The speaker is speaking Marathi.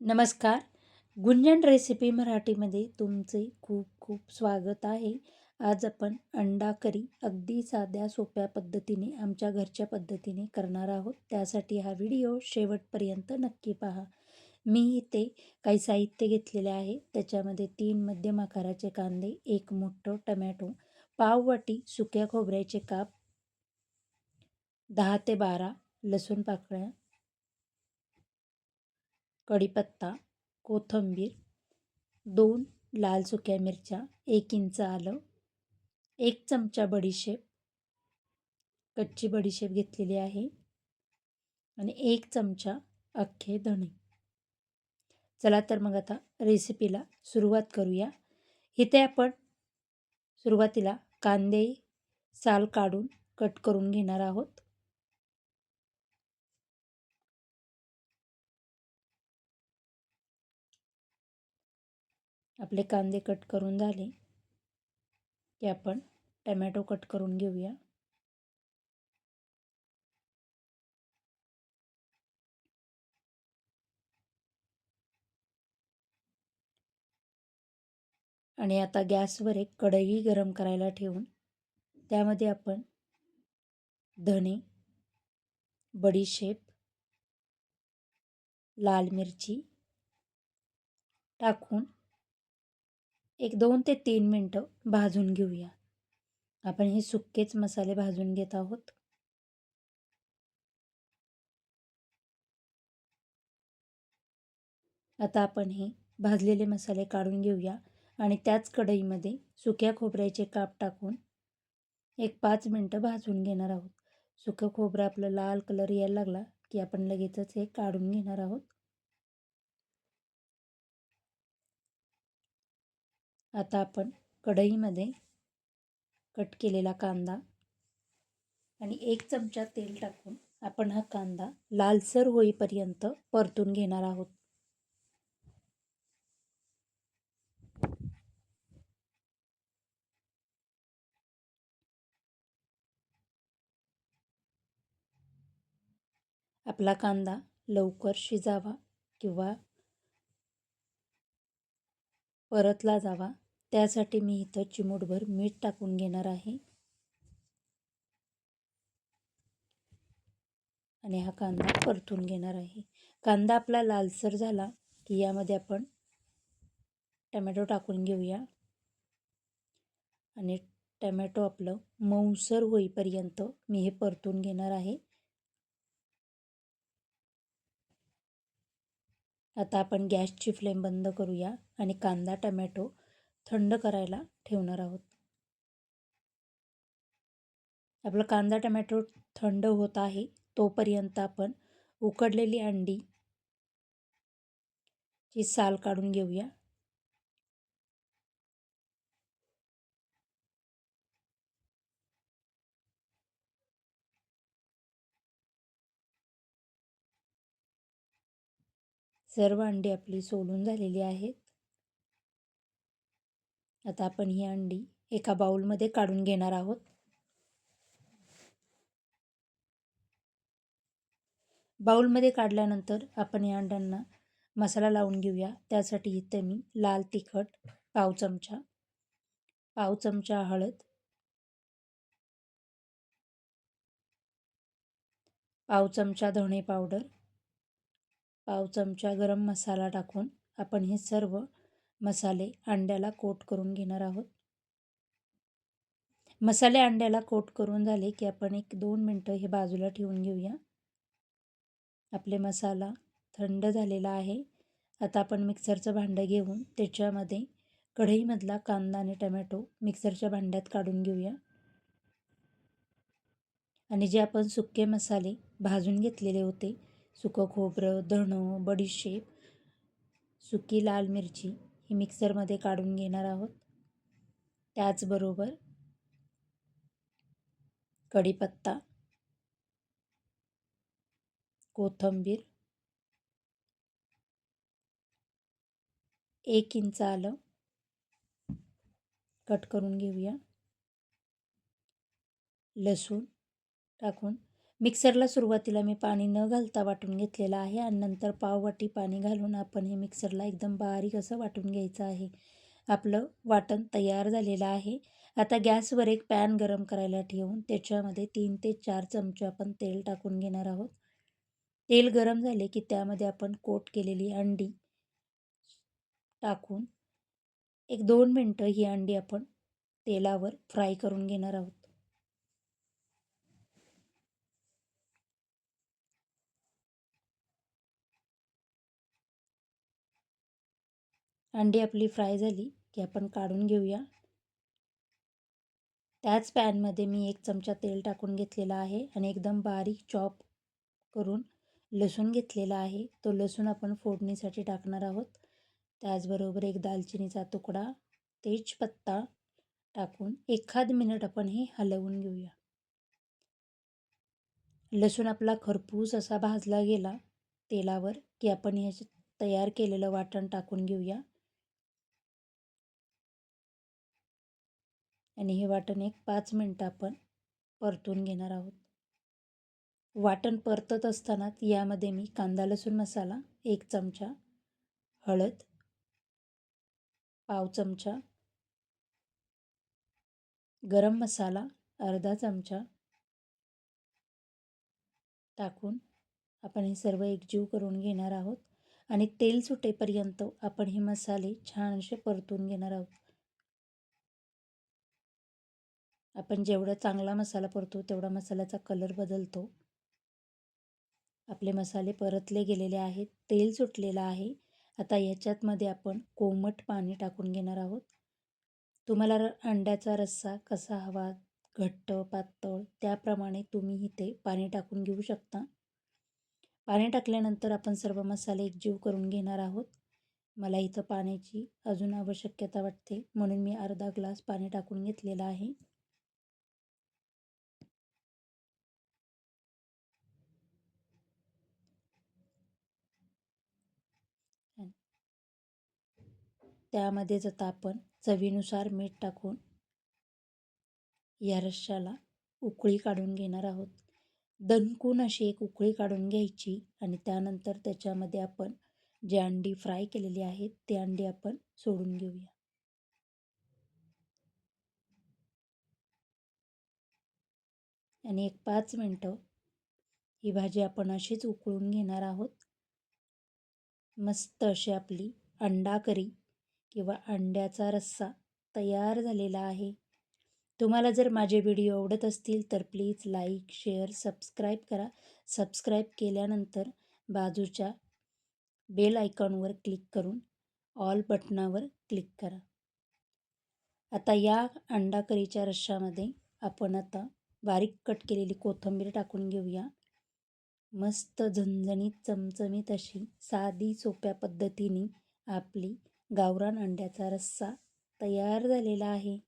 नमस्कार. गुंजन रेसिपी मराठीमध्ये तुमचे खूप खूप स्वागत आहे. आज आपण अंडा करी अगदी साध्या सोप्या पद्धतीने आमच्या घरच्या पद्धतीने करणार आहोत. त्यासाठी हा व्हिडिओ शेवटपर्यंत नक्की पहा. मी इथे काही साहित्य घेतलेले आहे. त्याच्यामध्ये तीन मध्यम आकाराचे कांदे एक मोठं टमॅटो पाववाटी सुक्या खोबऱ्याचे काप दहा ते बारा लसूण पाकळ्या कढीपत्ता कोथिंबीर दोन लाल सुक्या मिरच्या एक इंच आलं एक चमचा बडीशेप कच्ची बडीशेप घेतलेली आहे आणि एक चमचा अख्खे धणे. चला तर मग आता रेसिपीला सुरुवात करूया. इथे आपण सुरुवातीला कांदे साल काढून कट करून घेणार आहोत. आपले कांदे कट करून झाले की आपण टमॅटो कट करून घेऊया. आणि आता गॅसवर एक कढई गरम करायला ठेवून त्यामध्ये आपण धणे बडीशेप लाल मिरची टाकून एक दोन ते तीन मिनटं भाजून घेऊया. आपण हे सुक्केच मसाले भाजून घेत आहोत. आता आपण हे भाजलेले मसाले काढून घेऊया आणि त्याच कढईमध्ये सुक्या खोबऱ्याचे काप टाकून एक पाच मिनटं भाजून घेणार आहोत. सुकं खोबरं आपलं लाल कलर यायला लागला की आपण लगेचच हे काढून घेणार आहोत. आता आपण कढईमध्ये कट केलेला कांदा आणि एक चमचा तेल टाकून आपण हा कांदा लालसर होईपर्यंत परतून घेणार आहोत. आपला कांदा लवकर शिजावा किंवा परतला जावा. त्यासाठी मी इथं चिमूटभर मीठ टाकून घेणार आहे. आणि हा कांदा परतून घेणार आहे. कांदा आपला लालसर झाला की यामध्ये आपण टमॅटो टाकून घेऊया. आणि टमॅटो आपलं मऊसर होईपर्यंत मी हे परतून घेणार आहे. आता आपण गॅसची फ्लेम बंद करूया आणि कांदा टमॅटो थंड करायला ठेवणार आहोत. आपला कांदा टमॅटो थंड होत आहे तोपर्यंत आपण उकडलेली अंडी ची साल काढून घेऊया. सर्व अंडी आपली सोलून झालेली आहेत. आता आपण ही अंडी एका बाउलमध्ये काढून घेणार आहोत. बाउलमध्ये काढल्यानंतर आपण या अंड्यांना मसाला लावून घेऊया. त्यासाठी इथे मी लाल तिखट पाव चमचा पाव चमचा हळद पाव चमचा धणे पावडर पाव चमचा गरम मसाला टाकून आपण हे सर्व मसाले अंड्याला कोट करून घेणार आहोत. मसाले अंड्याला कोट करून झाले की आपण एक दोन मिनटं हे बाजूला ठेवून घेऊया. आपले मसाला थंड झालेला आहे. आता आपण मिक्सरचं भांडं घेऊन त्याच्यामध्ये कढईमधला कांदा आणि टमॅटो मिक्सरच्या भांड्यात काढून घेऊया. आणि जे आपण सुके मसाले भाजून घेतलेले होते सुकं खोबरं धणं बडीशेप सुकी लाल मिरची ही मिक्सरमध्ये काढून घेणार आहोत. त्याचबरोबर कढीपत्ता कोथंबीर एक इंच आलं कट करून घेऊया. लसूण टाकून मिक्सरला सुरुवातीला मी पाणी न घालता वाटून घेतलेलं आहे आणि नंतर पाववाटी पाणी घालून आपण हे मिक्सरला एकदम बारीक असं वाटून घ्यायचं आहे. आपलं वाटण तयार झालेलं आहे. आता गॅसवर एक पॅन गरम करायला ठेवून त्याच्यामध्ये तीन ते चार चमचे आपण तेल टाकून घेणार आहोत. तेल गरम झाले की त्यामध्ये आपण कोट केलेली अंडी टाकून एक दोन मिनटं ही अंडी आपण तेलावर फ्राय करून घेणार आहोत. अंडी आपली फ्राय झाली की आपण काढून घेऊया. त्याच पॅनमध्ये मी एक चमचा तेल टाकून घेतलेला आहे आणि एकदम बारीक चॉप करून लसूण घेतलेला आहे. तो लसूण आपण फोडणीसाठी टाकणार आहोत. त्याचबरोबर एक दालचिनीचा तुकडा तेजपत्ता टाकून एखाद मिनिट आपण हे हलवून घेऊया. लसूण आपला खरपूस असा भाजला गेला तेलावर की आपण हे तयार केलेलं वाटण टाकून घेऊया. आणि हे वाटण एक पाच मिनटं आपण परतून घेणार आहोत. वाटण परतत असताना यामध्ये मी कांदा लसूण मसाला एक चमचा हळद पाव चमचा गरम मसाला अर्धा चमचा टाकून आपण हे सर्व एकजीव करून घेणार आहोत. आणि तेल सुटेपर्यंत आपण हे मसाले छान असे परतून घेणार आहोत. आपण जेवढा चांगला मसाला परतो तेवढा मसाल्याचा कलर बदलतो. आपले मसाले परतले गेलेले आहेत तेल सुटलेलं आहे. आता याच्यातमध्ये आपण कोमट पाणी टाकून घेणार आहोत. तुम्हाला र अंड्याचा रस्सा कसा हवा घट्ट पातळ त्याप्रमाणे तुम्ही इथे पाणी टाकून घेऊ शकता. पाणी टाकल्यानंतर आपण सर्व मसाले एकजीव करून घेणार आहोत. मला इथं पाण्याची अजून आवश्यकता वाटते म्हणून मी अर्धा ग्लास पाणी टाकून घेतलेलं आहे. त्यामध्येच आता आपण चवीनुसार मीठ टाकून या रश्श्याला उकळी काढून घेणार आहोत. दणकून अशी एक उकळी काढून घ्यायची आणि त्यानंतर त्याच्यामध्ये आपण जे अंडी फ्राय केलेली आहेत ते अंडी आपण सोडून घेऊया. आणि एक पाच मिनटं ही भाजी आपण अशीच उकळून घेणार आहोत. मस्त अशी आपली अंडा करी किंवा अंड्याचा रस्सा तयार झालेला आहे. तुम्हाला जर माझे व्हिडिओ आवडत असतील तर प्लीज लाईक शेअर सबस्क्राईब करा. सबस्क्राईब केल्यानंतर बाजूच्या बेल आयकॉनवर क्लिक करून ऑल बटनावर क्लिक करा. आता या अंडा करीच्या रश्शामध्ये आपण आता बारीक कट केलेली कोथिंबीर टाकून घेऊया. मस्त झणझणीत चमचमीत अशी साधी सोप्या पद्धतीने आपली गावरान अंड्याचा रस्सा तयार झालेला आहे.